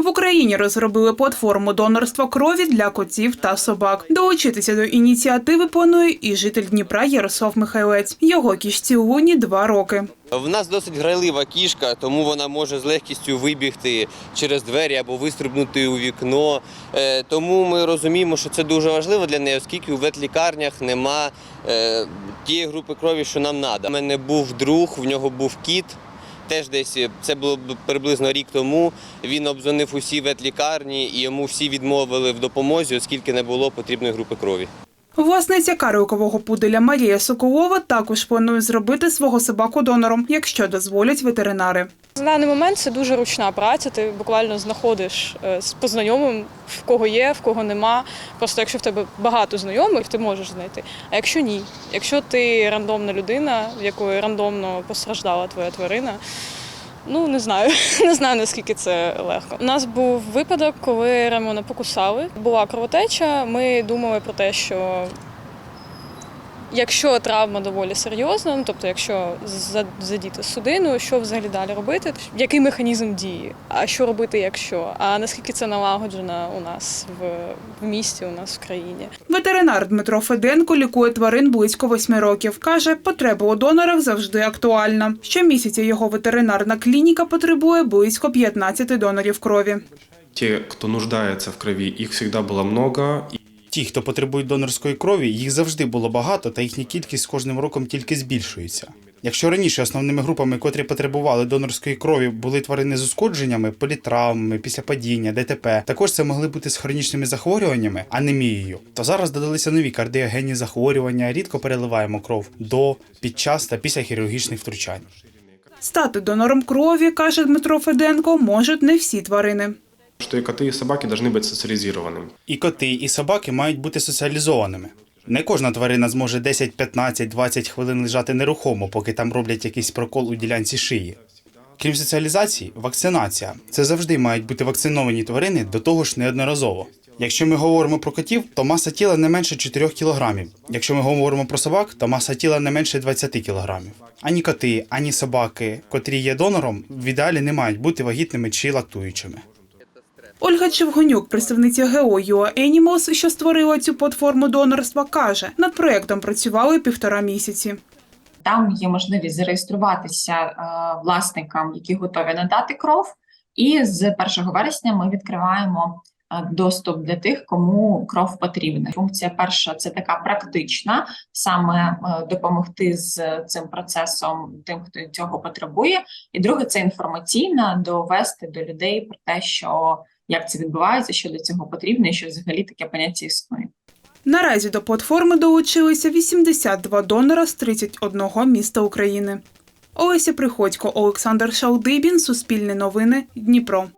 В Україні розробили платформу донорства крові для котів та собак. Долучитися до ініціативи планує і житель Дніпра Ярослав Михайлець. Його кішці Луні два роки. В нас досить грайлива кішка, тому вона може з легкістю вибігти через двері або вистрибнути у вікно. Е, Тому ми розуміємо, що це дуже важливо для неї, оскільки у ветлікарнях нема е, тієї групи крові, що нам треба. У мене був друг, в нього був кіт. Теж десь е, це було приблизно рік тому. Він обзвонив усі ветлікарні і йому всі відмовили в допомозі, оскільки не було потрібної групи крові. Власниця карликового пуделя Марія Соколова також планує зробити свого собаку донором, якщо дозволять ветеринари. На даний момент це дуже ручна праця. Ти буквально знаходиш е, з познайомим, в кого є, в кого нема. Просто якщо в тебе багато знайомих, ти можеш знайти. А якщо ні, якщо ти рандомна людина, в якої рандомно постраждала твоя тварина. Ну не знаю, не знаю наскільки це легко. У нас був випадок, коли Ремона покусали. Була кровотеча. Ми думали про те, що Якщо травма доволі серйозна, ну тобто, якщо за- задіти судину, що взагалі далі робити? Який механізм дії? А що робити, якщо? А наскільки це налагоджено у нас в, в місті, у нас в країні? Ветеринар Дмитро Феденко лікує тварин близько восьми років. Каже, потреба у донорах завжди актуальна. Щомісяця його ветеринарна клініка потребує близько 15 донорів крові. Те, кто нуждается в крови, их всегда было много. Ті, хто потребують донорської крові, їх завжди було багато, та їхня кількість з кожним роком тільки збільшується. Якщо раніше основними групами, котрі потребували донорської крові, були тварини з ушкодженнями, політравмами, після падіння, ДТП, також це могли бути з хронічними захворюваннями, анемією. То зараз додалися нові кардіогенні захворювання, рідко переливаємо кров до, під час та після хірургічних втручань. Стати донором крові, каже Дмитро Феденко, можуть не всі тварини. что и коты, и собаки должны быть социализированными. І коти, і собаки мають бути соціалізованими. Не кожна тварина зможе 10, 15, 20 хвилин лежати нерухомо, поки там роблять якийсь прокол у ділянці шиї. Крім соціалізації, вакцинація. Це завжди мають бути вакциновані тварини до того ж неодноразово. Якщо ми говоримо про котів, то маса тіла не менше 4 кг. Якщо ми говоримо про собак, то маса тіла не менше 20 кг. Ані коти, ані собаки, котрі є донором, в ідеалі не мають бути вагітними чи лактуючими. Ольга Чевгонюк, представниця ГО UA Animals, що створила цю платформу донорства, каже, над проектом працювали півтора місяці. Там є можливість зареєструватися е, власникам, які готові надати кров. І з 1 вересня ми відкриваємо е, доступ для тих, кому кров потрібна. Функція перша це така практична, саме е, допомогти з цим процесом тим, хто цього потребує. І друге, це інформаційна довести до людей про те, що як це відбувається, що для цього потрібно, і що взагалі таке поняття існує. Наразі до платформи долучилися 82 донора з 31 міста України. Олеся Приходько, Олександр Шалдибін, Суспільне новини, Дніпро.